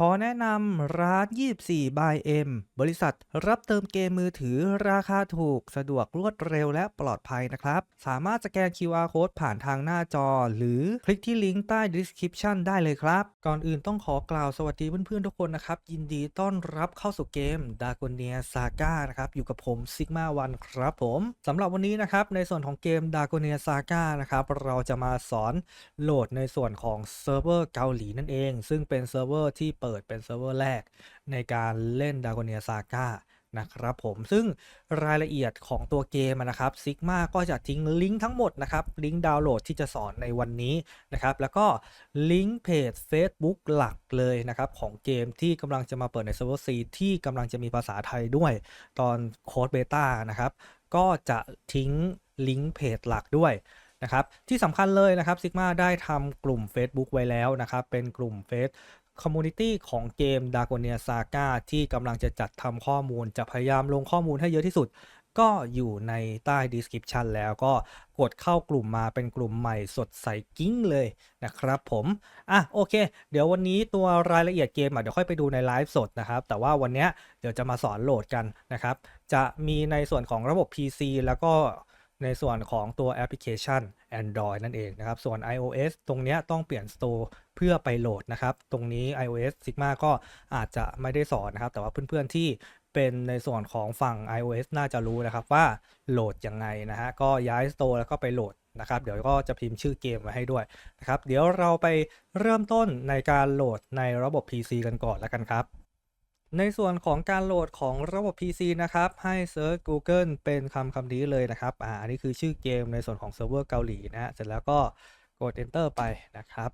ขอแนะนำร้าน 24 by M บริษัทรับเติมเกมมือถือราคาถูก สะดวกรวดเร็วและปลอดภัยนะครับ สามารถสแกน QR Code ผ่านทางหน้าจอ หรือคลิกที่ลิงก์ใต้ description ได้เลยครับ ก่อนอื่นต้องขอกล่าวสวัสดีเพื่อนๆทุกคนนะครับ ยินดีต้อนรับเข้าสู่เกม d a g o n i a Saga นะครับ อยู่กับผม Sigma One ครับผมสำหรับวันนี้นะครับ ในส่วนของเกม d a g o n i a Saga นะครับ เราจะมาสอนโหลดในส่วนของเซิร์ฟเวอร์เกาหลีนั่นเอง ซึ่งเป็นเซิร์ฟเวอร์ที่เปิดเป็นเซิร์ฟเวอร์แรก ในการเล่น d a g o n i a Saga นะครับผมซึ่งรายละเอียดของตัวเกมนะครับ Sigma ก็จะทิ้งลิงก์ทั้งหมดนะครับลิงก์ดาวน์โหลดที่จะสอนในวันนี้นะครับแล้วก็ลิงก์เพจ Facebook หลักเลยนะครับของเกมที่กำลังจะมาเปิดในเซิร์ฟเวอร์ C ที่กำลังจะมีภาษาไทยด้วย ตอนโค้ดเบต้านะครับก็จะทิ้งลิงก์เพจหลักด้วยนะครับที่สำคัญเลยนะครับ Sigma ได้ทำกลุ่ม Facebook ไว้แล้วนะครับเป็นกลุ่มเฟซ คอมมูนิตี้ของเกม d a g o n i a Saga ที่กำลังจะจัดทำข้อมูลจะพยายามลงข้อมูลให้เยอะที่สุด ก็อยู่ในใต้ description แล้วก็กดเข้ากลุ่มมาเป็นกลุ่มใหม่สดใสกิ้งเลยนะครับผมอะโอเค เดี๋ยววันนี้ตัวรายละเอียดเกมอะเดี๋ยวค่อยไปดูในไลฟ์สดนะครับ แต่ว่าวันนี้เดี๋ยวจะมาสอนโหลดกันนะครับ จะมีในส่วนของระบบ PC แล้วก็ ในส่วนของตัวแอปพลิเคชัน Android นั่นเองนะครับ ส่วน iOS ตรงนี้ต้องเปลี่ยน Store เพื่อไปโหลดนะครับ ตรงนี้ iOS Sigma ก็อาจจะไม่ได้สอนนะครับ แต่ว่าเพื่อนๆที่เป็นในส่วนของฝั่ง iOS น่าจะรู้นะครับว่าโหลดยังไงนะฮะ ก็ย้าย Store แล้วก็ไปโหลดนะครับ เดี๋ยวก็จะพิมพ์ชื่อเกมไว้ให้ด้วยนะครับ เดี๋ยวเราไปเริ่มต้นในการโหลดในระบบ PC กันก่อนแล้วกันครับ ในส่วนของการโหลดของระบบ PC นะครับ ให้เซิร์ช Google เป็นคำคำนี้เลยนะครับ อ่า อันนี้คือชื่อเกมในส่วนของเซิร์ฟเวอร์เกาหลีนะฮะ เสร็จแล้วก็กด Enter ไปนะครับ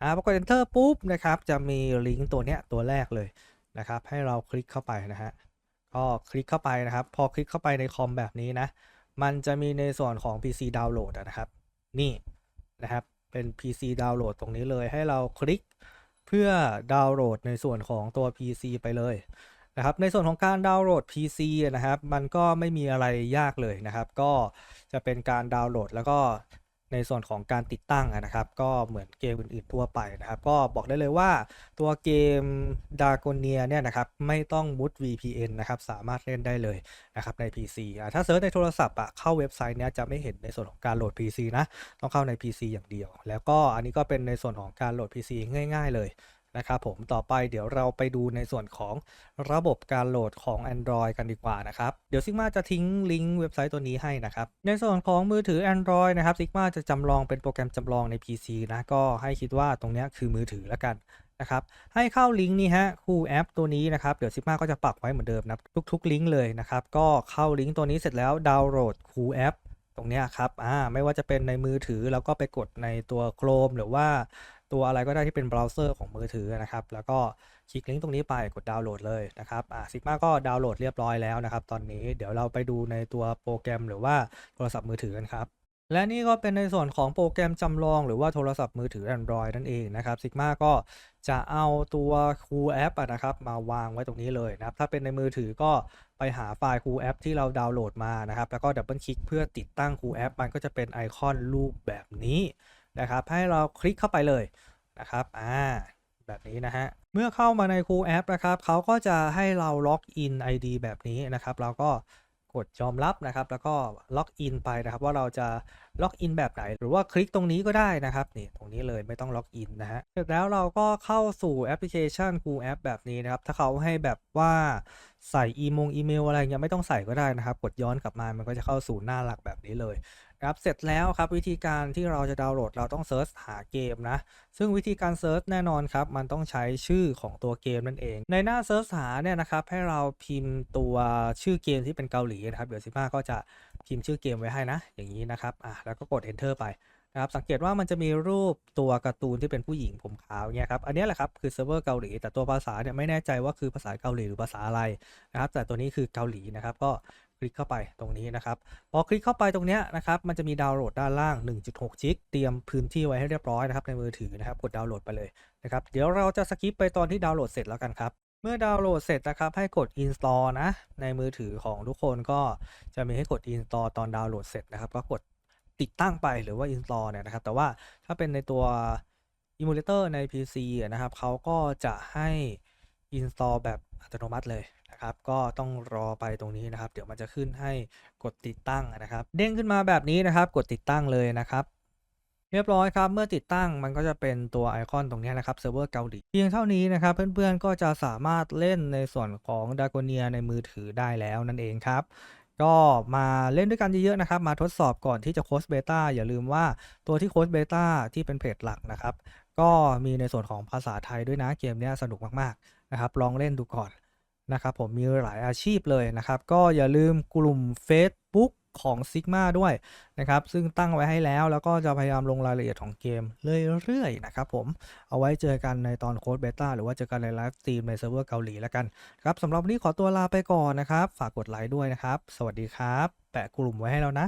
อ่า พอกด Enter ปุ๊บนะครับ จะมีลิงก์ตัวเนี้ยตัวแรกเลยนะครับ ให้เราคลิกเข้าไปนะฮะ ก็คลิกเข้าไปนะครับ พอคลิกเข้าไปในคอมแบบนี้นะ มันจะมีในส่วนของ PC ดาวน์โหลดนะครับ นี่นะครับ เป็น PC ดาวน์โหลดตรงนี้เลย ให้เราคลิก เพื่อดาวน์โหลดในส่วนของตัว PC ไปเลยนะครับในส่วนของการดาวน์โหลด PC นะครับ มันก็ไม่มีอะไรยากเลยนะครับ ก็จะเป็นการดาวน์โหลดแล้วก็ ในส่วนของการติดตั้งนะครับ ก็เหมือนเกมอื่นๆทั่วไปนะครับ ก็บอกได้เลยว่าตัวเกม d a g o n i a เนี่ยนะครับไม่ต้องมุด VPN นะครับสามารถเล่นได้เลยนะครับใน PC อะถ้าเซิร์ชในโทรศัพท์อะเข้าเว็บไซต์เนี้ยจะไม่เห็นในส่วนของการโหลด PC นะ ต้องเข้าใน PC อย่างเดียว แล้วก็อันนี้ก็เป็นในส่วนของการโหลด PC ง่าย ๆ เลย นะครับผมต่อไปเดี๋ยวเราไปดูในส่วนของระบบการโหลดของ Android กันดีกว่านะครับ เดี๋ยว Sigma จะทิ้งลิงก์เว็บไซต์ตัวนี้ให้นะครับ ในส่วนของมือถือ Android นะครับ Sigma จะจำลองเป็นโปรแกรมจำลองใน PC นะก็ให้คิดว่าตรงนี้คือมือถือแล้วกันนะครับให้เข้าลิงก์นี้ฮะคูแอปตัวนี้นะครับเดี๋ยว Sigma ก็จะปักไว้เหมือนเดิมนะทุกๆลิงก์เลยนะครับก็เข้าลิงก์ตัวนี้เสร็จแล้วดาวน์โหลดคูแอปตรงนี้ครับอ่าไม่ว่าจะเป็นในมือถือแล้วก็ไปกดในตัว Chrome หรือว่า ตัวอะไรก็ได้ที่เป็นเบราว์เซอร์ของมือถือนะครับ แล้วก็คลิกลิงก์ตรงนี้ไปกดดาวน์โหลดเลยนะครับอ่าซิกมาก็ดาวน์โหลดเรียบร้อยแล้วนะครับ ตอนนี้เดี๋ยวเราไปดูในตัวโปรแกรมหรือว่าโทรศัพท์มือถือกันครับและนี่ก็เป็นในส่วนของโปรแกรมจำลองหรือว่าโทรศัพท์มือถือ Android นั่นเองนะครับ Sigma ก็จะเอาตัว Cool App อะนะครับมาวางไว้ตรงนี้เลยนะครับ ถ้าเป็นในมือถือก็ไปหาไฟล์ Cool App ที่เราดาวน์โหลดมานะครับ แล้วก็ดับเบิลคลิกเพื่อติดตั้ง Cool App มันก็จะเป็นไอคอนรูปแบบนี้ นะครับ ให้เราคลิกเข้าไปเลยนะครับ อ่า แบบนี้นะฮะ เมื่อเข้ามาใน Cool App นะครับ เขาก็จะให้เราล็อกอิน ID แบบนี้นะครับ เราก็กดยอมรับนะครับ แล้วก็ล็อกอินไปนะครับ ว่าเราจะล็อกอินแบบไหน หรือว่าคลิกตรงนี้ก็ได้นะครับนี่ตรงนี้เลยไม่ต้องล็อกอินนะฮะ เสร็จแล้วเราก็เข้าสู่แอปพลิเคชัน Cool App แบบนี้นะครับ ถ้าเขาให้แบบว่าใส่อีมงอีเมลอะไรเงี้ยไม่ต้องใส่ก็ได้นะครับ กดย้อนกลับมา มันก็จะเข้าสู่หน้าหลักแบบนี้เลย ครับเสร็จแล้วครับวิธีการที่เราจะดาวน์โหลดเราต้องเซิร์ชหาเกมนะ ซึ่งวิธีการเซิร์ชแน่นอนครับ มันต้องใช้ชื่อของตัวเกมนั่นเอง ในหน้าเซิร์ชหาเนี่ยนะครับ ให้เราพิมพ์ตัวชื่อเกมที่เป็นเกาหลีนะครับ เดี๋ยวซิมาก็จะพิมพ์ชื่อเกมไว้ให้นะ อย่างนี้นะครับอะแล้วก็กด enter ไปนะครับสังเกตว่ามันจะมีรูปตัวการ์ตูนที่เป็นผู้หญิงผมขาวเนี่ยครับอันนี้แหละครับคือเซิร์ฟเวอร์เกาหลี แต่ตัวภาษาเนี่ยไม่แน่ใจว่าคือภาษาเกาหลีหรือภาษาอะไรนะครับแต่ตัวนี้คือเกาหลีนะครับก็ คลิกเข้าไปตรงนี้นะครับ พอคลิกเข้าไปตรงนี้นะครับ มันจะมีดาวน์โหลดด้านล่าง 1.6 จิก เตรียมพื้นที่ไว้ให้เรียบร้อยนะครับในมือถือนะครับ กดดาวน์โหลดไปเลยนะครับ เดี๋ยวเราจะสกิปไปตอนที่ดาวน์โหลดเสร็จแล้วกันครับ เมื่อดาวน์โหลดเสร็จนะครับ ให้กด install นะ ในมือถือของทุกคนก็จะมีให้กด install ตอนดาวน์โหลดเสร็จนะครับ ก็กดติดตั้งไปหรือว่า install เนี่ยนะครับ แต่ว่าถ้าเป็นในตัว emulator ใน PC นะครับเขาก็จะให้ install แบบอัตโนมัติเลย นะครับ ก็ต้องรอไปตรงนี้นะครับ เดี๋ยวมันจะขึ้นให้กดติดตั้งนะครับ เด้งขึ้นมาแบบนี้นะครับ กดติดตั้งเลยนะครับเรียบร้อยครับ เมื่อติดตั้งมันก็จะเป็นตัวไอคอนตรงนี้นะครับเซิร์ฟเวอร์เกาหลีเพียงเท่านี้นะครับ เพื่อนๆก็จะสามารถเล่นในส่วนของดากเนียในมือถือได้แล้วนั่นเองครับ ก็มาเล่นด้วยกันเยอะๆนะครับ มาทดสอบก่อนที่จะโค้ชเบต้าอย่าลืมว่าตัวที่โค้ชเบต้าที่เป็นเพจหลักนะครับ ก็มีในส่วนของภาษาไทยด้วยนะเกมเนี้ยสนุกมากๆนะครับ ลองเล่นดูก่อน นะครับผมมีหลายอาชีพเลยนะครับ ก็อย่าลืมกลุ่ม Facebook ของ Sigma ด้วยนะครับ ซึ่งตั้งไว้ให้แล้ว แล้วก็จะพยายามลงรายละเอียดของเกมเรื่อยๆนะครับผม เอาไว้เจอกันในตอนโค้ดเบต้าหรือว่าเจอกันในไลฟ์สตรีมในเซิร์ฟเวอร์เกาหลีแล้วกันครับสำหรับวันนี้ขอตัวลาไปก่อนนะครับ ฝากกดไลค์ด้วยนะครับ สวัสดีครับ แปะกลุ่มไว้ให้แล้วนะ